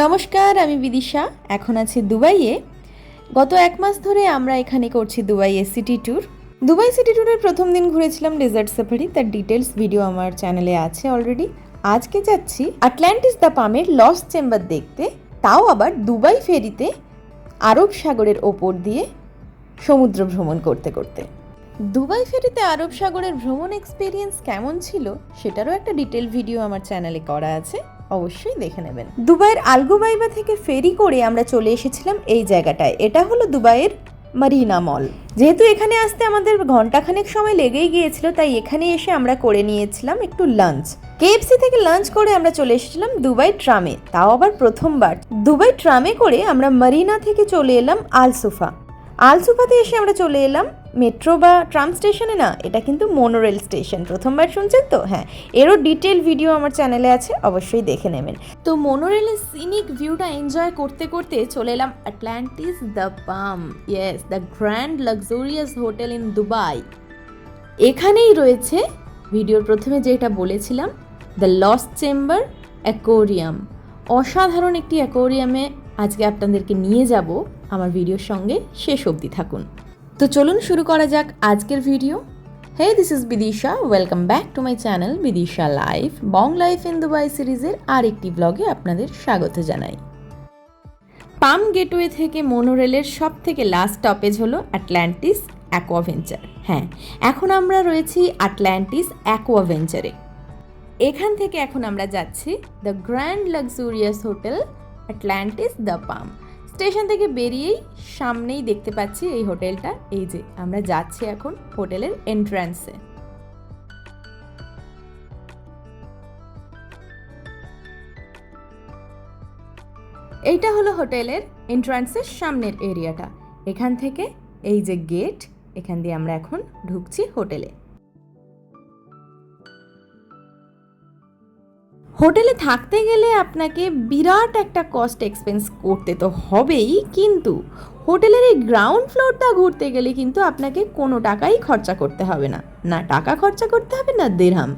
নমস্কার, আমি বিদিশা। এখন আছি দুবাইয়ে। গত এক মাস ধরে আমরা এখানে করছি দুবাইয়ে সিটি ট্যুর। দুবাই সিটি ট্যুরের প্রথম দিন ঘুরেছিলাম ডেজার্ট সাফারি তার ডিটেলস ভিডিও আমার চ্যানেলে আছে অলরেডি আজকে যাচ্ছি আটলান্টিস দ্য পামের লস চেম্বার দেখতে। তাও আবার দুবাই ফেরিতে আরব সাগরের ওপর দিয়ে সমুদ্র ভ্রমণ করতে করতে। দুবাই ফেরিতে আরব সাগরের ভ্রমণ এক্সপিরিয়েন্স কেমন ছিল, সেটারও একটা ডিটেল ভিডিও আমার চ্যানেলে করা আছে। অবশ্যই দেখে নেবেন। দুবাইয়ের আলগোবাইবা থেকে ফেরি করে আমরা চলে এসেছিলাম এই জায়গাটায়। এটা হলো দুবাইয়ের মারিনা মল। যেহেতু এখানে আসতে আমাদের ঘন্টাখানেক সময় লেগেই গিয়েছিল, তাই এখানে এসে আমরা করে নিয়েছিলাম একটু লাঞ্চ কেএফসি থেকে লাঞ্চ করে আমরা চলে এসেছিলাম দুবাই ট্রামে। তাও আবার প্রথমবার। দুবাই ট্রামে করে আমরা মারিনা থেকে চলে এলাম আলসুফা। আলসুফাতে এসে আমরা চলে এলাম মেট্রো বা ট্রাম স্টেশনে না, এটা কিন্তু মোনোরেল স্টেশন প্রথমবার শুনছেন তো? হ্যাঁ এরও ডিটেল ভিডিও আমার চ্যানেলে আছে, অবশ্যই দেখে নেবেন। তো মোনোরেলের সিনিক ভিউটা এনজয় করতে করতে চলে এলাম Atlantis the Palm yes the grand luxurious hotel in Dubai এখানেই রয়েছে ভিডিওর প্রথমে যেটা বলেছিলাম দ্য লস্ট চেম্বার অ্যাকোরিয়াম অসাধারণ একটি অ্যাকোরিয়ামে আজকে আপনাদেরকে নিয়ে যাব। আমার ভিডিওর সঙ্গে শেষ অবধি থাকুন। তো চলুন শুরু করা যাক আজকের video. Hey this is Bidisha welcome back to my channel Bidisha life bong life in Dubai সিরিজের আর একটি ব্লগে আপনাদের স্বাগত জানাই। পাম গেটওয়ে থেকে মোনোরেলের সব থেকে লাস্ট স্টপেজ হলো অ্যাটলান্টিস অ্যাকোয়াভেঞ্চার হ্যাঁ এখন আমরা রয়েছি আটলান্টিস অ্যাকোয়াভেঞ্চারে এখান থেকে এখন আমরা যাচ্ছি the grand luxurious hotel Atlantis the Palm station থেকে বেরিয়েই সামনেই দেখতে পাচ্ছি এই হোটেলটা। এই যে, আমরা যাচ্ছি এখন হোটেলের এন্ট্রান্সে এইটা হলো হোটেলের এন্ট্রান্সের সামনের এরিয়াটা এখান থেকে এই যে গেট এখান দিয়ে আমরা এখন ঢুকছি হোটেলে। হোটেলে থাকতে গেলে আপনাকে বিরাট একটা কস্ট এক্সপেন্স করতে তো হবেই, কিন্তু হোটেলের এই গ্রাউন্ড ফ্লোরটা ঘুরতে গেলে কিন্তু আপনাকে কোনো টাকাই খরচা করতে হবে না। না টাকা খরচা করতে হবে, না দেরহাম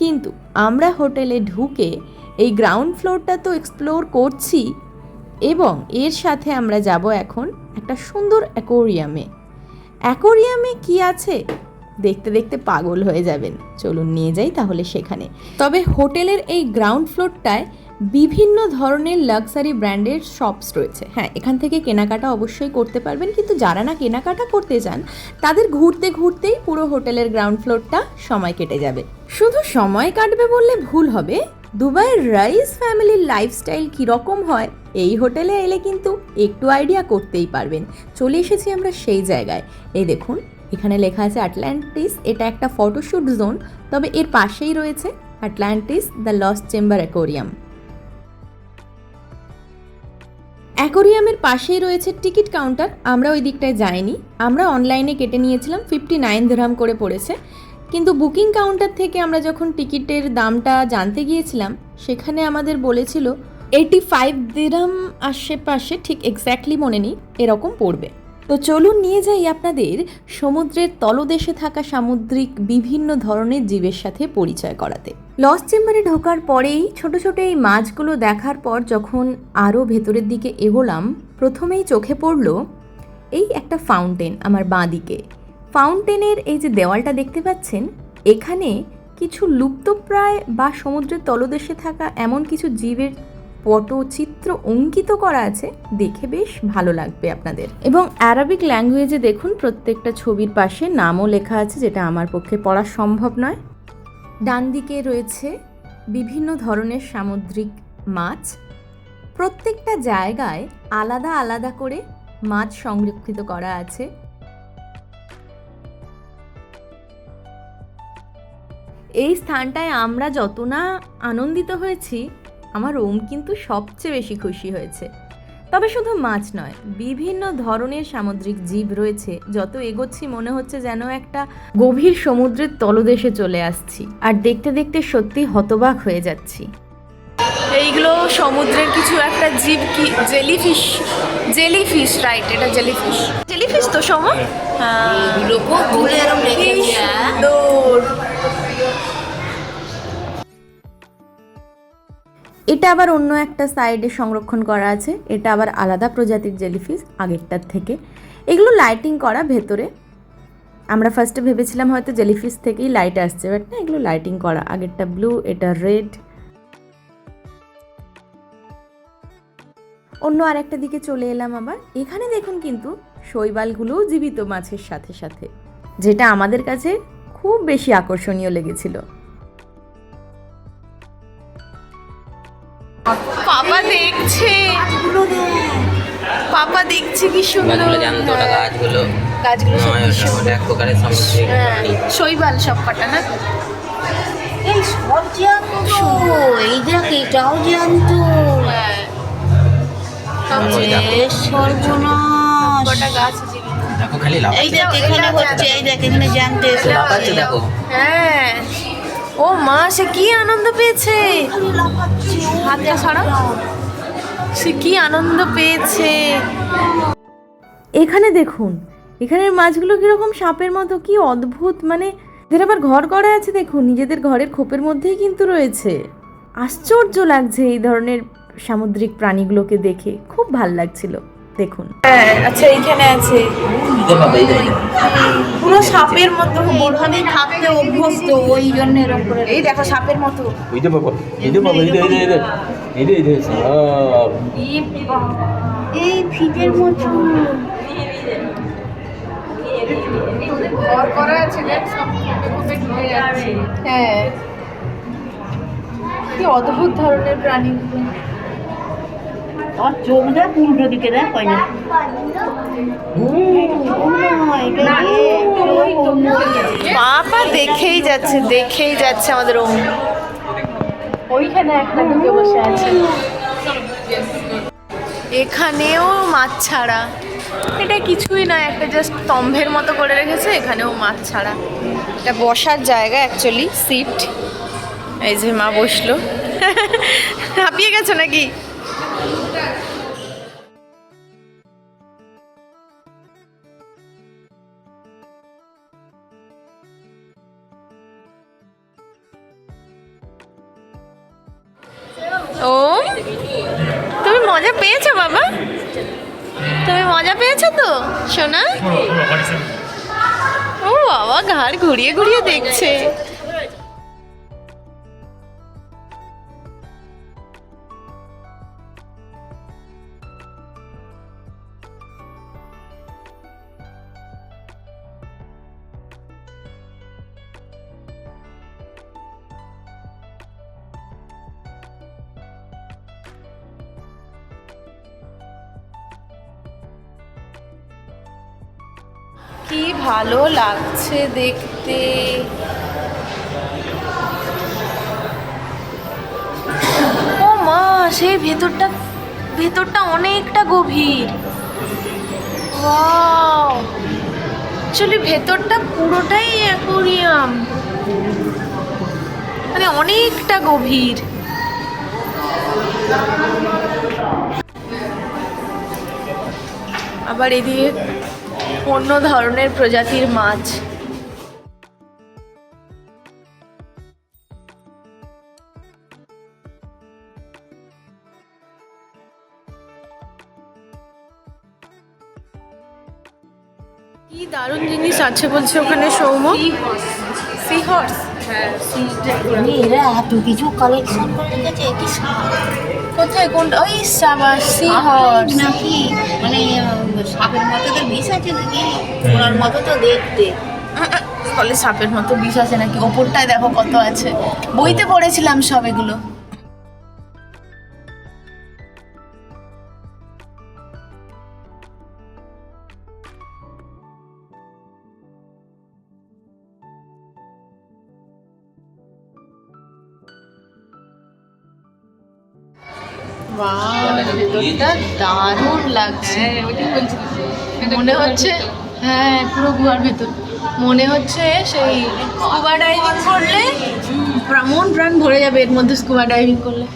কিন্তু আমরা হোটেলে ঢুকে এই গ্রাউন্ড ফ্লোরটা তো এক্সপ্লোর করছি এবং এর সাথে আমরা যাব এখন একটা সুন্দর অ্যাকোরিয়ামে অ্যাকোরিয়ামে কি আছে? দেখতে দেখতে পাগল হয়ে যাবেন। চলুন নিয়ে যাই তাহলে সেখানে। তবে হোটেলের এই গ্রাউন্ড ফ্লোরটায় বিভিন্ন ধরনের লাক্সারি ব্র্যান্ডের শপস রয়েছে। হ্যাঁ এখান থেকে কেনাকাটা অবশ্যই করতে পারবেন, কিন্তু যারা না কেনাকাটা করতে চান, তাদের ঘুরতে ঘুরতেই পুরো হোটেলের গ্রাউন্ড ফ্লোরটা সময় কেটে যাবে। শুধু সময় কাটবে বললে ভুল হবে। দুবাইয়ের রাইস ফ্যামিলির লাইফস্টাইল কীরকম হয়, এই হোটেলে এলে কিন্তু একটু আইডিয়া করতেই পারবেন। চলে এসেছি আমরা সেই জায়গায়। এই দেখুন এখানে লেখা আছে আটলান্টিস এটা একটা ফটোশ্যুট জোন তবে এর পাশেই রয়েছে Atlantis the lost chamber aquarium অ্যাকোরিয়ামের পাশেই রয়েছে টিকিট কাউন্টার, আমরা ওই দিকটায় যাইনি। আমরা অনলাইনে কেটে নিয়েছিলাম ফিফটি নাইন দিরহাম করে পড়েছে। কিন্তু বুকিং কাউন্টার থেকে আমরা যখন টিকিটের দামটা জানতে গিয়েছিলাম, সেখানে আমাদের বলেছিল এইটি ফাইভ দিরহাম আশেপাশে ঠিক এক্স্যাক্টলি মনে নেই, এরকম পড়বে। তো চলুন নিয়ে যাই আপনাদের সমুদ্রের তলদেশে থাকা সামুদ্রিক বিভিন্ন ধরনের জীবের সাথে পরিচয় করাতে। লস চেম্বারে ঢোকার পরেই ছোট ছোট এই মাছগুলো দেখার পর যখন আরও ভেতরের দিকে এগোলাম, প্রথমেই চোখে পড়ল এই একটা ফাউন্টেন আমার বাঁ দিকে। ফাউন্টেনের এই যে দেওয়ালটা দেখতে পাচ্ছেন, এখানে কিছু লুপ্তপ্রায় বা সমুদ্রের তলদেশে থাকা এমন কিছু জীবের পটচিত্র অঙ্কিত করা আছে, দেখে বেশ ভালো লাগবে আপনাদের। এবং অ্যারাবিক ল্যাঙ্গুয়েজে দেখুন, প্রত্যেকটা ছবির পাশে নামও লেখা আছে, যেটা আমার পক্ষে পড়া সম্ভব নয়। ডান দিকে রয়েছে, বিভিন্ন ধরনের সামুদ্রিক মাছ। প্রত্যেকটা জায়গায় আলাদা আলাদা করে মাছ সংরক্ষিত করা আছে। এই স্থানটায় আমরা যত না আনন্দিত হয়েছি আমার ওম কিন্তু সবচেয়ে বেশি খুশি হয়েছে। তবে শুধু মাছ নয় বিভিন্ন ধরনের সামুদ্রিক জীব রয়েছে যত এগোচ্ছি মনে হচ্ছে যেন একটা গভীর সমুদ্রের তলদেশে চলে আসছি আর দেখতে দেখতে সত্যি হতবাক হয়ে যাচ্ছি। এইগুলো সমুদ্রের কিছু একটা জীব কি জেলিফিশ জেলিফিশ রাইট এটা জেলিফিশ। জেলিফিশ তো সম হ্যাঁ এটা আবার অন্য একটা সাইডে সংরক্ষণ করা আছে। এটা আবার আলাদা প্রজাতির জেলিফিশ আগেরটার থেকে। এগুলো লাইটিং করা ভেতরে। আমরা ফার্স্টে ভেবেছিলাম হয়তো জেলিফিশ থেকেই লাইট আসছে বাট না, এগুলো লাইটিং করা। আগেরটা ব্লু এটা রেড অন্য আরেকটা দিকে চলে এলাম আবার। এখানে দেখুন কিন্তু শৈবালগুলোও জীবিত মাছের সাথে সাথে, যেটা আমাদের কাছে খুব বেশি আকর্ষণীয় লেগেছিল। পাপা দেখছে। পাপা দেখছে কি সুন্দর। জানতো ওটা হ্যাঁ, গাছগুলো। গাছগুলো সব। এক প্রকারের সামুদ্রিক হ্যাঁ, শৈবাল সব কটা না? এই সব জানতো এই দেখ এটাও জানতো হ্যাঁ। এই দেখ। এখানে হচ্ছে এই দেখ এখানে জানতে দেখো। হ্যাঁ। ও মা সে কি আনন্দ পেয়েছে? সে কি আনন্দ পেয়েছে? এখানে দেখুন, এখানের মাছগুলো কীরকম সাপের মতো, কি অদ্ভুত মানে এদের আবার ঘর করা আছে দেখুন, নিজেদের ঘরের খোপের মধ্যেই কিন্তু রয়েছে। আশ্চর্য লাগছে এই ধরনের সামুদ্রিক প্রাণীগুলোকে দেখে, খুব ভালো লাগছিল। দেখুন। হ্যাঁ, আচ্ছা এইখানে আছে। পুরো সাপের মতো ওইভাবে থাকতে অভ্যস্ত ওই জন্য এরকম করে এই দেখো সাপের মতো। এই যে বাবা এই যে বাবা এই যে এই যে এই যে এই যে এই ফিটের মতো। হ্যাঁ অদ্ভুত ধরনের প্রাণী আর চোখ দেখ উল্টো দিকে দেখ হয় না পাপা দেখেই যাচ্ছে দেখেই যাচ্ছে আমাদের ওম। ওইখানে একটা ঢুকে বসে আছে। এখানেও মাছ ছাড়া। এটা কিছুই না একটা জাস্ট স্তম্ভের মতো করে রেখেছে এখানেও মাছ ছাড়া। এটা বসার জায়গা অ্যাকচুয়ালি সিট এই যে মা বসল। হাঁপিয়ে গেছো নাকি? মজা পেয়েছ বাবা? তুমি মজা পেয়েছ তো সোনা? ও বাবা ঘাড় ঘুরিয়ে ঘুরিয়ে দেখছে। কি ভালো লাগছে দেখতে? ও মা, সেই ভেতরটা ভেতরটা অনেকটা গভীর। অ্যাকচুয়ালি ভেতরটা পুরোটাই অ্যাকোরিয়াম। মানে অনেকটা গভীর। আবার এদিকে অন্য ধরনের প্রজাতির মাছ। কি দারুণ জিনিস আছে বলছে ওখানে সৌম সি হর্স এরা এত কিছু কালেকশন করে রেখেছে কি কোথায় কোনটা? ওই সি হর্স নাকি? মানে সাপের মতো তো বিষ আছে নাকি? ওনার মতো তো দেখতে। বলে সাপের মতো বিষ আছে নাকি? ওপরটায় দেখো কত আছে। বইতে পড়েছিলাম সব এগুলো। লাগছে। মনে হচ্ছে হ্যাঁ পুরো গুহার ভেতর। মনে হচ্ছে সেই স্কুবা ডাইভিং করলে মন প্রাণ ভরে যাবে এর মধ্যে স্কুবা ডাইভিং করলে।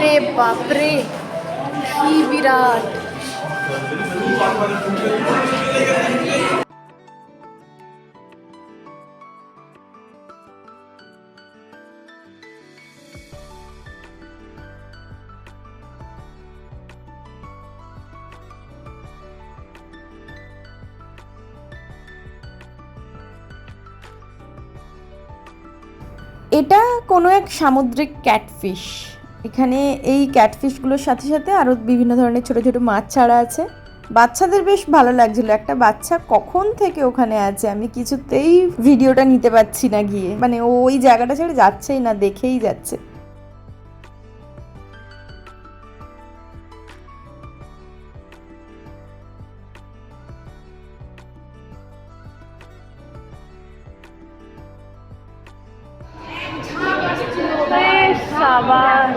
রে বাপরে, কি বিরাট। এটা কোনো এক সামুদ্রিক ক্যাটফিশ। এখানে এই ক্যাটফিশগুলোর সাথে সাথে আরও বিভিন্ন ধরনের ছোট ছোট মাছ ছাড়া আছে। বাচ্চাদের বেশ ভালো লাগছিল। একটা বাচ্চা কখন থেকে ওখানে আছে? আমি কিছুতেই ভিডিওটা নিতে পারছি না গিয়ে। মানে ওই জায়গাটা ছেড়ে যাচ্ছেই না, দেখেই যাচ্ছে। সাবাস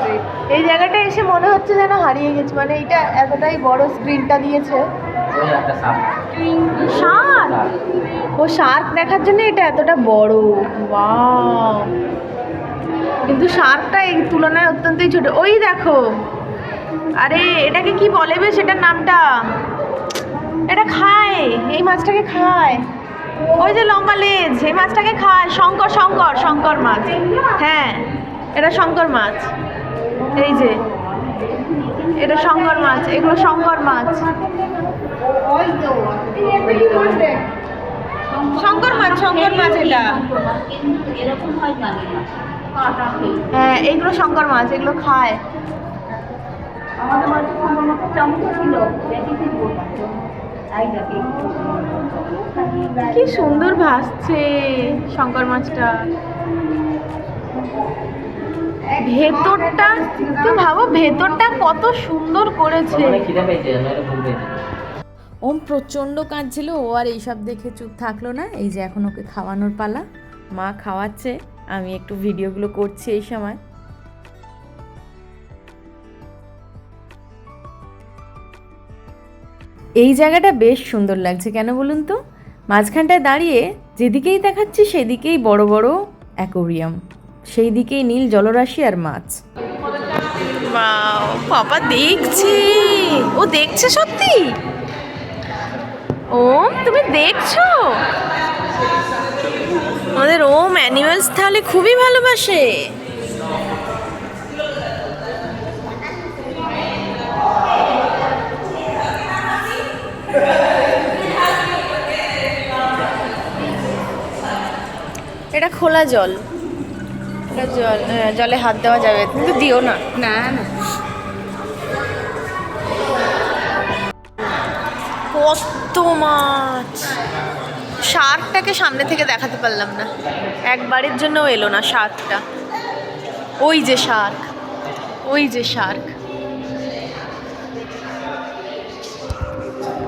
এই জায়গাটা এসে মনে হচ্ছে যেন হারিয়ে গেছে। মানে এটা এতটাই বড় স্ক্রিনটা দিয়েছে। ওই শার্ক ও শার্ক দেখার জন্য এটা এতটা বড়। ওয়াও কিন্তু শার্কটা এই তুলনায় অত্যন্তই ছোট। ওই দেখো। আরে এটাকে কি বলে বেশ এটার নামটা? এটা খায়। এই মাছটাকে খায়। ওই যে লম্বা লেজ এই মাছটাকে খায়। শঙ্কর শঙ্কর শঙ্কর মাছ। হ্যাঁ। এটা শঙ্কর মাছ। এই যে, এটা শঙ্কর মাছ, এগুলো শঙ্কর মাছ। শঙ্কর মাছ শঙ্কর মাছ এটা। হয়, এগুলো শঙ্কর মাছ, এগুলো খায়। কি সুন্দর ভাসছে শঙ্কর মাছটা। ভেতরটা তুমি ভাবো ভেতরটা কত সুন্দর করেছে। ওম প্রচণ্ড কাঁদছিল ও আর এইসব দেখে চুপ থাকল না। এই যে এখন ওকে খাওয়ানোর পালা। মা খাওয়াচ্ছে আমি একটু ভিডিওগুলো করছি এই সময়। এই জায়গাটা বেশ সুন্দর লাগছে কেন বলুন তো? মাঝখানটায় দাঁড়িয়ে যেদিকেই দেখাচ্ছি সেদিকেই বড় বড় অ্যাকোরিয়াম। সেই দিকেই নীল জলরাশি আর মাছ। বাবা দেখছে। ও দেখছে সত্যি? ওম, তুমি দেখছ? আমাদের ওম অ্যানিমালস তাহলে খুবই ভালোবাসে। এটা খোলা জল। এটা জল জলে হাত দেওয়া যাবে কিন্তু দিও না। না না। কত মাছ। শার্কটাকে সামনে থেকে দেখাতে পারলাম না। একবারের জন্যও এলো না শার্কটা ওই যে শার্ক ওই যে শার্ক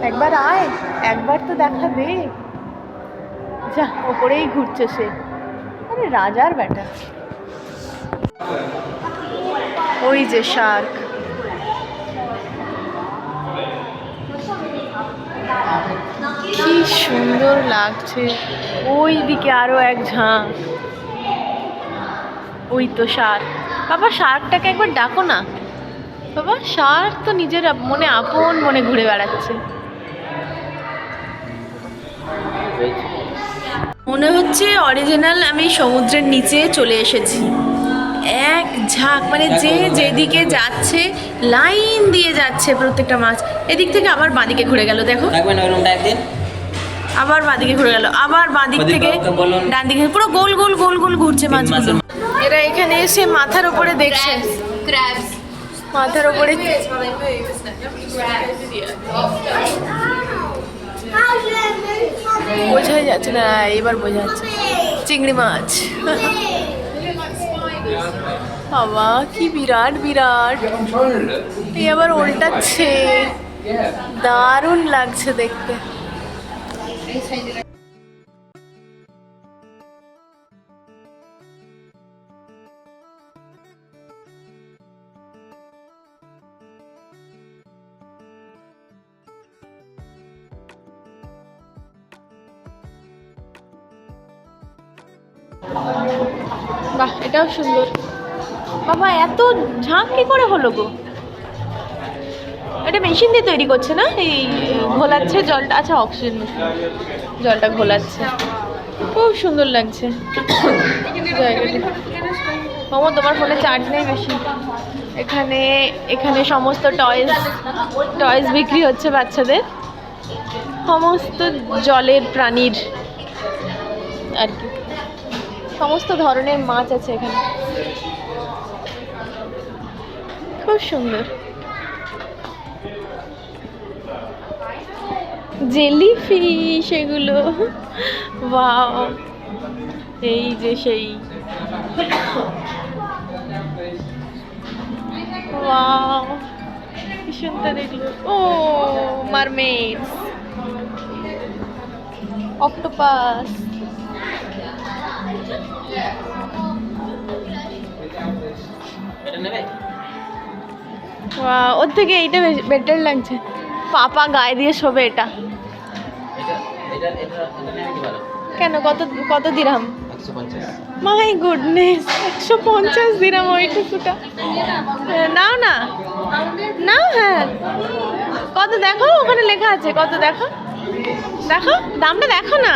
একবার আয় একবার তো দেখা দে যা ওপরেই ঘুরছে সে। আরে রাজার বেটা। ওই যে শার্ক। কি সুন্দর লাগছে। ওই দিকে আরও এক ঝাঁক। ওই তো শার্ক। বাবা, শার্কটাকে একবার ডাকো না। বাবা, শার্ক তো নিজের মনে আপন মনে ঘুরে বেড়াচ্ছে। মনে হচ্ছে অরিজিনাল আমি সমুদ্রের নিচে চলে এসেছি। এক ঝাঁক মানে যে যেদিকে যাচ্ছে লাইন দিয়ে যাচ্ছে প্রত্যেকটা মাছ। এদিক থেকে আবার বাঁদিকে ঘুরে গেল দেখো। আবার বাঁদিকে ঘুরে গেল আবার বাঁদিক থেকে ডান দিকে পুরো গোল গোল গোল গোল ঘুরছে মাছগুলো। মাছের- এরা এখানে এসে মাথার উপরে দেখছে। মাথার উপরে বোঝাই যাচ্ছে না এবার বোঝা যাচ্ছে। চিংড়ি মাছ। বাবা কি বিরাট বিরাট। এই আবার উল্টাচ্ছে। দারুণ লাগছে দেখতে। বাহ, এটাও সুন্দর। বাবা, এত ঝাঁক কি করে হলো গো? এটা মেশিন দিয়ে তৈরি করছে না? এই ঘোলাচ্ছে জলটা। আচ্ছা অক্সিজেন জলটা ঘোলাচ্ছে। খুব সুন্দর লাগছে। জায়গাটা। তোমার ফোনে চার্জ নেই বেশি এখানে এখানে সমস্ত টয়েস টয়েস বিক্রি হচ্ছে বাচ্চাদের। সমস্ত জলের প্রাণীর সমস্ত ধরনের মাছ আছে এখানে। খুব সুন্দর। জেলি ফিশ এগুলো এই যে সেই। Wow oh octopus. ওর থেকে এইটা বেটার লাগছে। পাপা গায়ে দিয়ে শোবে এটা। এটা এটা এটা এটা নেবে কি ভালো কেন কত কত দিরাম? একশো পঞ্চাশ। মাই গুডনেস একশো পঞ্চাশ দিরাম ওইটুকুটা নাও না। নাও হ্যাঁ। কত দেখো ওখানে লেখা আছে কত দেখো। দেখো দামটা দেখো না।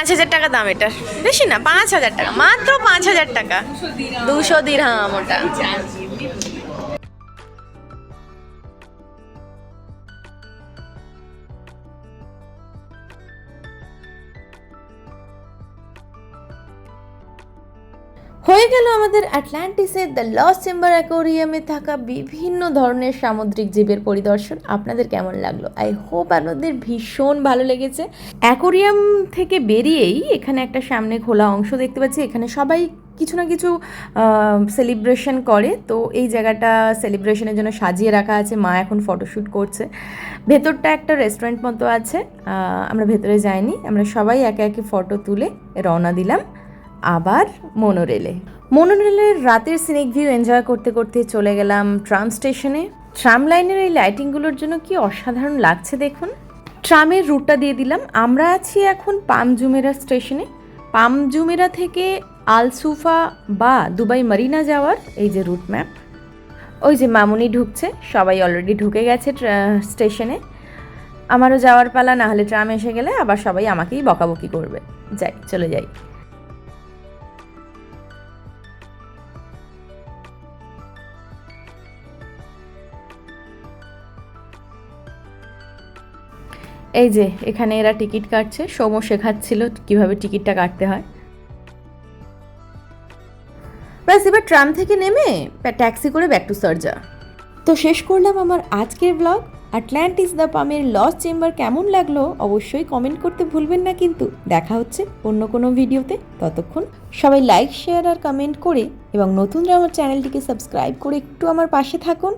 পাঁচ হাজার টাকা দাম এটার বেশি না, পাঁচ হাজার টাকা, মাত্র পাঁচ হাজার টাকা। দুশো দিরহাম ওটা। হয়ে গেল আমাদের আটলান্টিসের দ্য লস চেম্বার অ্যাকোরিয়ামে থাকা বিভিন্ন ধরনের সামুদ্রিক জীবের পরিদর্শন। আপনাদের কেমন লাগল? আই হোপ আপনাদের ভীষণ ভালো লেগেছে। অ্যাকোরিয়াম থেকে বেরিয়েই এখানে একটা সামনে খোলা অংশ দেখতে পাচ্ছি। এখানে সবাই কিছু না কিছু সেলিব্রেশন করে। তো এই জায়গাটা সেলিব্রেশনের জন্য সাজিয়ে রাখা আছে। মা এখন ফটোশ্যুট করছে। ভেতরটা একটা রেস্টুরেন্ট মতো আছে। আমরা ভেতরে যাইনি। আমরা সবাই একে একে ফটো তুলে রওনা দিলাম। আবার মনোরেলে। মনোরেলের রাতের সিনিক ভিউ এনজয় করতে করতে চলে গেলাম ট্রাম স্টেশনে ট্রাম লাইনের এই লাইটিংগুলোর জন্য কি অসাধারণ লাগছে দেখুন। ট্রামের রুটটা দিয়ে দিলাম। আমরা আছি এখন পামজুমেরা স্টেশনে পামজুমেরা থেকে আলসুফা বা দুবাই মারিনা যাওয়ার এই যে রুট ম্যাপ ওই যে মামুনি ঢুকছে, সবাই অলরেডি ঢুকে গেছে স্টেশনে আমারও যাওয়ার পালা, না হলে ট্রাম এসে গেলে আবার সবাই আমাকেই বকাবকি করবে। যাই, চলে যাই। এই যে, এখানে এরা টিকিট কাটছে। সৌম শেখাচ্ছিল কীভাবে টিকিটটা কাটতে হয়। ব্যাস, এবার ট্রাম থেকে নেমে ট্যাক্সি করে ব্যাক টু সার্জা। তো শেষ করলাম আমার আজকের ব্লগ আটলান্টিস দ্য পামের লস চেম্বার কেমন লাগল অবশ্যই কমেন্ট করতে ভুলবেন না কিন্তু। দেখা হচ্ছে অন্য কোনো ভিডিওতে। ততক্ষণ সবাই লাইক শেয়ার আর কমেন্ট করে এবং নতুনরা আমার চ্যানেলটিকে সাবস্ক্রাইব করে একটু আমার পাশে থাকুন।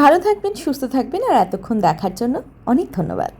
ভালো থাকবেন, সুস্থ থাকবেন আর এতক্ষণ দেখার জন্য অনেক ধন্যবাদ।